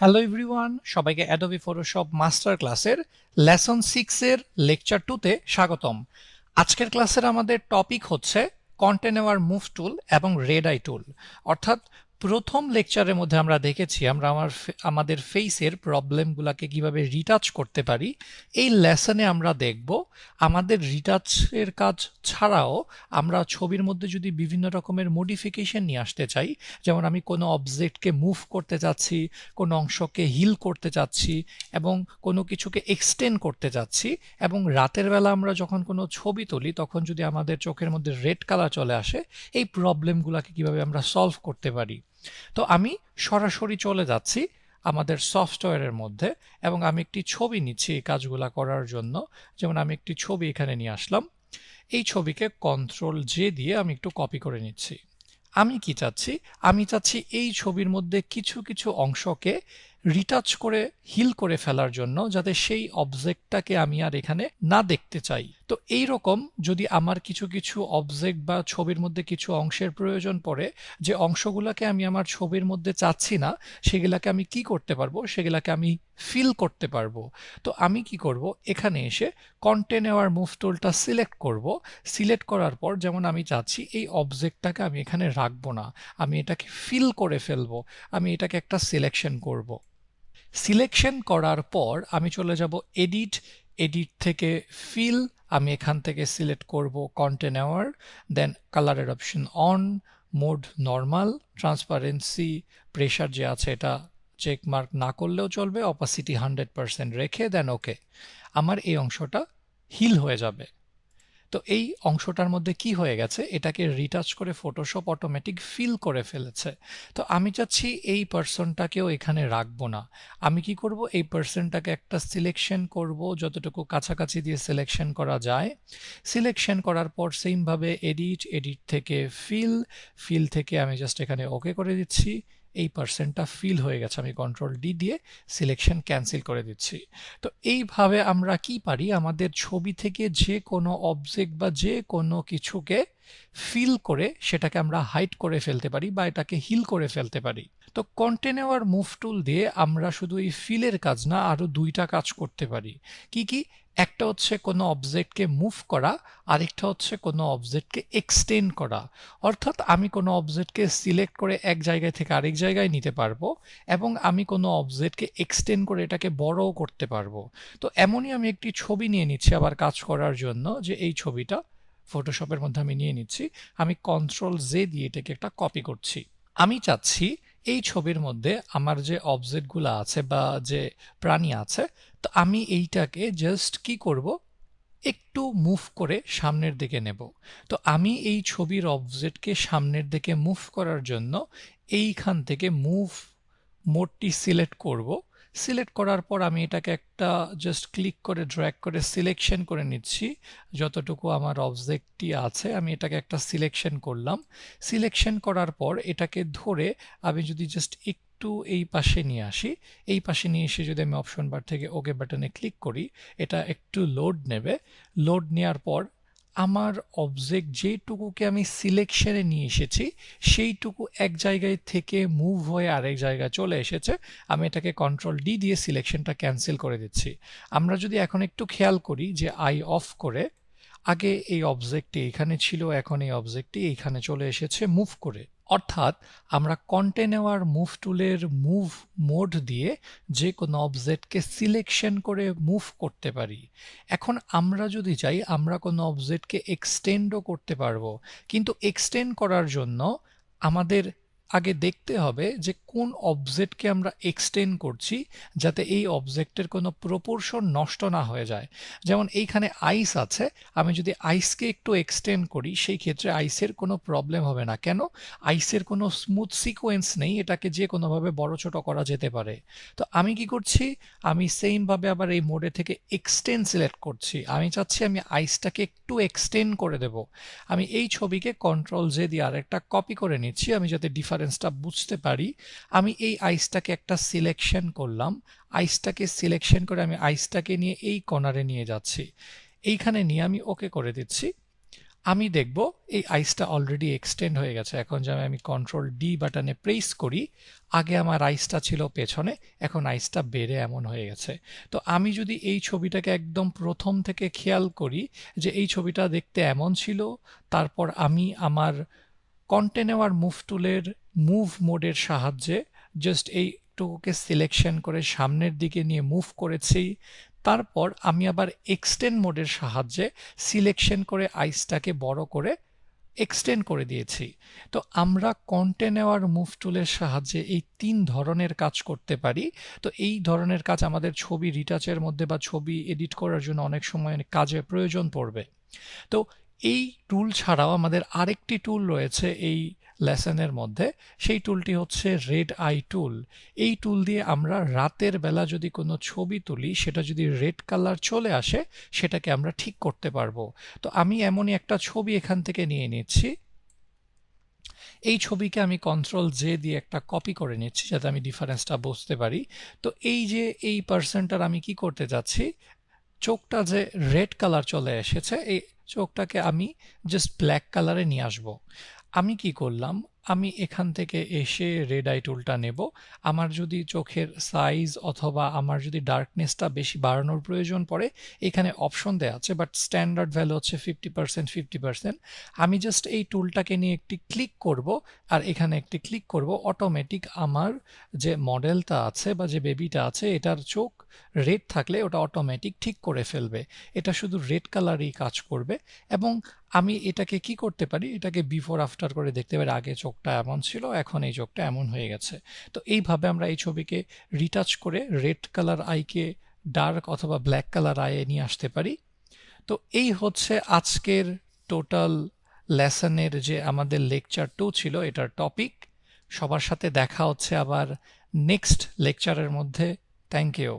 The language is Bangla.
হ্যালো এভরিওয়ান সবাইকে অ্যাডোবি ফটোশপ মাস্টার ক্লাসের লেসন সিক্সের লেকচার টুতে স্বাগতম। আজকের ক্লাসের আমাদের টপিক হচ্ছে কন্টেনেওয়ার মুভ টুল এবং রেড আই টুল অর্থাৎ প্রথম লেকচারের মধ্যে আমরা দেখেছি, আমরা আমার আমাদের ফেসের প্রবলেমগুলোকে কীভাবে রিটাচ করতে পারি, এই লেসনে আমরা দেখব, আমাদের রিটাচের কাজ ছাড়াও আমরা ছবির মধ্যে যদি বিভিন্ন রকমের মডিফিকেশন নিয়ে আসতে চাই, যেমন আমি কোনো অবজেক্টকে মুভ করতে চাচ্ছি, কোনো অংশকে হিল করতে চাচ্ছি এবং কোনো কিছুকে এক্সটেন্ড করতে চাচ্ছি এবং রাতের বেলা আমরা যখন কোনো ছবি তুলি, তখন যদি আমাদের চোখের মধ্যে রেড কালার চলে আসে, এই প্রবলেমগুলোকে কীভাবে আমরা সলভ করতে পারি? তো আমি সরাসরি চলে যাচ্ছি আমাদের সফটওয়্যারের মধ্যে এবং আমি একটি ছবি নিচ্ছি এই কাজগুলা করার জন্য। যেমন আমি একটি ছবি এখানে নিয়ে আসলাম। এই ছবিকে কন্ট্রোল জে দিয়ে আমি একটু কপি করে নিচ্ছি। আমি কি চাচ্ছি? আমি চাচ্ছি এই ছবির মধ্যে কিছু কিছু অংশকে রিটাচ করে হিল করে ফেলার জন্য যাতে সেই অবজেক্টটাকে আমি আর এখানে না দেখতে চাই। তো এই রকম যদি আমার কিছু কিছু অবজেক্ট বা ছবির মধ্যে কিছু অংশের প্রয়োজন পড়ে, যে অংশগুলোকে আমি আমার ছবির মধ্যে চাচ্ছি না, সেগুলাকে আমি কি করতে পারব? সেগুলাকে আমি ফিল করতে পারব। তো আমি কি করব? এখানে এসে কন্টেনেওয়ার মুভ টুলটা সিলেক্ট করব। সিলেক্ট করার পর যেমন আমি চাচ্ছি, এই অবজেক্টটাকে আমি এখানে রাখব না। আমি এটাকে ফিল করে ফেলব। আমি এটাকে একটা সিলেকশন করব। সিলেকশন করার পর আমি চলে যাব এডিট এডিট থেকে ফিল আমি এখান থেকে সিলেক্ট করব কন্টেনার দেন কালারের option on mode normal transparency pressure যে আছে এটা চেক মার্ক না করলেও চলবে অপাসিটি হান্ড্রেড পারসেন্ট রেখে দেন ওকে আমার এই অংশটা হিল হয়ে যাবে। তো এই অংশটার মধ্যে কি হয়ে গেছে? এটাকে রিটাচ করে ফটোশপ অটোমেটিক ফিল করে ফেলেছে। তো আমি চাচ্ছি এই পার্সনটাকেও এখানে রাখব না। আমি কি করব? এই পার্সনটাকে একটা সিলেকশন করব, যতটুকু কাছাকাছি দিয়ে সিলেকশন করা যায়। সিলেকশন করার পর সেমভাবে এডিট এডিট থেকে ফিল ফিল থেকে আমি জাস্ট এখানে ওকে করে দিচ্ছি। এই পার্সেন্টটা ফিল হয়ে গেছে, আমি কন্ট্রোল ডি দিয়ে সিলেকশন ক্যান্সেল করে দিচ্ছি। তো এইভাবে আমরা কি পারি? আমাদের ছবি থেকে যে কোনো অবজেক্ট বা যে কোনো কিছুকে ফিল করে সেটাকে আমরা হাইট করে ফেলতে পারি বা এটাকে হিল করে ফেলতে পারি। তো কন্টেনেওয়ার মুভ টুল দিয়ে আমরা শুধু এই ফিলের কাজ না আরও দুইটা কাজ করতে পারি। কি কি? একটা হচ্ছে কোনো অবজেক্টকে মুভ করা, আরেকটা হচ্ছে কোনো অবজেক্টকে এক্সটেন্ড করা। অর্থাৎ আমি কোনো অবজেক্টকে সিলেক্ট করে এক জায়গায় থেকে আরেক জায়গায় নিতে পারব এবং আমি কোনো অবজেক্টকে এক্সটেন্ড করে এটাকে বড়ও করতে পারব। তো এমনই আমি একটি ছবি নিয়ে নিচ্ছি আবার কাজ করার জন্য যে এই ছবিটা ফটোশপের মধ্যে আমি নিয়ে নিচ্ছি। আমি কন্ট্রোল জে দিয়ে এটাকে একটা কপি করছি। আমি চাচ্ছি এই ছবির মধ্যে আমার যে অবজেক্টগুলো আছে বা যে প্রাণী আছে, তো আমি এইটাকে জাস্ট কি করব? একটু মুভ করে সামনের দিকে নেব। তো আমি এই ছবির অবজেক্টকে সামনের দিকে মুভ করার জন্য এইখান থেকে মুভ মোডটি সিলেক্ট করব। সিলেক্ট করার পর আমি এটাকে একটা জাস্ট ক্লিক করে ড্র্যাগ করে সিলেকশন করে নিচ্ছি। যতটুকু আমার অবজেক্টটি আছে, আমি এটাকে একটা সিলেকশন করলাম। সিলেকশন করার পর এটাকে ধরে আমি যদি জাস্ট একটু এই পাশে নিয়ে আসি, এই পাশে নিয়ে এসে যদি আমি অপশন বার থেকে ওকে বাটনে ক্লিক করি, এটা একটু লোড নেবে। লোড নেওয়ার পর আমার অবজেক্ট যেটুকুকে আমি সিলেকশনে নিয়ে এসেছি, সেইটুকু এক জায়গায় থেকে মুভ হয়ে আরেক জায়গায় চলে এসেছে। আমি এটাকে কন্ট্রোল ডি দিয়ে সিলেকশনটা ক্যান্সেল করে দিচ্ছি। আমরা যদি এখন একটু খেয়াল করি যে আই অফ করে, আগে এই অবজেক্টটি এখানে ছিল, এখন এই অবজেক্টটি এইখানে চলে এসেছে মুভ করে। অর্থাৎ আমরা কন্টেনেওয়ার মুভ টুলের মুভ মোড দিয়ে যে কোনো অবজেক্টকে সিলেকশন করে মুভ করতে পারি। এখন আমরা যদি চাই, আমরা কোনো অবজেক্টকে এক্সটেন্ডও করতে পারব। কিন্তু এক্সটেন্ড করার জন্য আমাদের আগে দেখতে হবে যে কোন অবজেক্টকে আমরা এক্সটেন্ড করছি যাতে এই অবজেক্টের কোনো প্রপোর্শন নষ্ট না হয়ে যায়। যেমন এইখানে আইস আছে, আমি যদি আইসকে একটু এক্সটেন্ড করি, সেই ক্ষেত্রে আইসের কোনো প্রবলেম হবে না। কেন? আইসের কোনো স্মুথ সিকোয়েন্স নেই, এটাকে যে কোনোভাবে বড় ছোট করা যেতে পারে। তো আমি কি করছি? আমি সেমভাবে আবার এই মোডে থেকে এক্সটেন্ড সিলেক্ট করছি। আমি চাচ্ছি আমি আইসটাকে একটু এক্সটেন্ড করে দেব। আমি এই ছবিকে কন্ট্রোল জে দিয়ে আরেকটা কপি করে নিচ্ছি। আমি যাতে ডিফারেন্ট ডিফারেন্সটা বুঝতে পারি, আমি এই আইসটাকে একটা সিলেকশন করলাম। আইসটাকে সিলেকশন করে আমি আইসটাকে নিয়ে এই কর্নারে নিয়ে যাচ্ছি। এইখানে নিয়ে আমি ওকে করে দিচ্ছি। আমি দেখব এই আইসটা অলরেডি এক্সটেন্ড হয়ে গেছে। এখন যে আমি কন্ট্রোল ডি বাটনে প্রেস করি, আগে আমার আইসটা ছিল পেছনে, এখন আইসটা বেড়ে এমন হয়ে গেছে। তো আমি যদি এই ছবিটাকে একদম প্রথম থেকে খেয়াল করি যে এই ছবিটা দেখতে এমন ছিল, তারপর আমি আমার কন্টেনেওয়ার মুভ টুলের মুভ মোডের সাহায্যে জাস্ট এইটুকুকে সিলেকশন করে সামনের দিকে নিয়ে মুভ করেছি। তারপর আমি আবার এক্সটেন্ড মোডের সাহায্যে সিলেকশন করে আইসটাকে বড় করে এক্সটেন্ড করে দিয়েছি। তো আমরা কন্টেনেওয়ার মুভ টুলের সাহায্যে এই তিন ধরনের কাজ করতে পারি। তো এই ধরনের কাজ আমাদের ছবি রিটাচের মধ্যে বা ছবি এডিট করার জন্য অনেক সময় কাজে প্রয়োজন পড়বে। তো এই টুল ছাড়াও আমাদের আরেকটি টুল রয়েছে এই লেসনের মধ্যে, সেই টুলটি হচ্ছে রেড আই টুল এই টুল দিয়ে আমরা রাতের বেলা যদি কোনো ছবি তুলি, সেটা যদি রেড কালার চলে আসে, সেটাকে আমরা ঠিক করতে পারব। তো আমি এমনই একটা ছবি এখান থেকে নিয়ে নিচ্ছি। এই ছবিকে আমি কন্ট্রোল জে দিয়ে একটা কপি করে নিচ্ছি, যাতে আমি ডিফারেন্সটা বুঝতে পারি। তো এই যে এই পার্সেন্টটার আমি কি করতে যাচ্ছি, চোখটা যে রেড কালার চলে এসেছে, এই চোখটাকে আমি জাস্ট ব্ল্যাক কালারে নিয়ে আসব। আমি কি করলাম? আমি এখান থেকে এসে রেড আই টুলটা নেব। আমার যদি চোখের সাইজ অথবা আমার যদি ডার্কনেসটা বেশি বাড়ানোর প্রয়োজন পড়ে, এখানে অপশন দেওয়া আছে বাট স্ট্যান্ডার্ড ভ্যালু হচ্ছে ফিফটি পার্সেন্ট ফিফটি পার্সেন্ট আমি জাস্ট এই টুলটাকে নিয়ে একটি ক্লিক করব, আর এখানে একটি ক্লিক করব অটোমেটিক আমার যে মডেলটা আছে বা যে বেবিটা আছে, এটার চোখ রেড থাকলে ওটা অটোমেটিক ঠিক করে ফেলবে। এটা শুধু রেড কালারই কাজ করবে। এবং আমি এটাকে কি করতে পারি? এটাকে বিফোর আফটার করে দেখতে পারি। আগে চোখটা এমন ছিল, এখন এই চোখটা এমন হয়ে গেছে। তো এইভাবে আমরা এই ছবিকে রিটাচ করে রেড কালার আইকে ডার্ক অথবা ব্ল্যাক কালার আয়ে নিয়ে আসতে পারি। তো এই হচ্ছে আজকের টোটাল লেসনের যে আমাদের লেকচার টু ছিল, এটার টপিক সবার সাথে দেখা হচ্ছে আবার নেক্সট লেকচারের মধ্যে। Thank you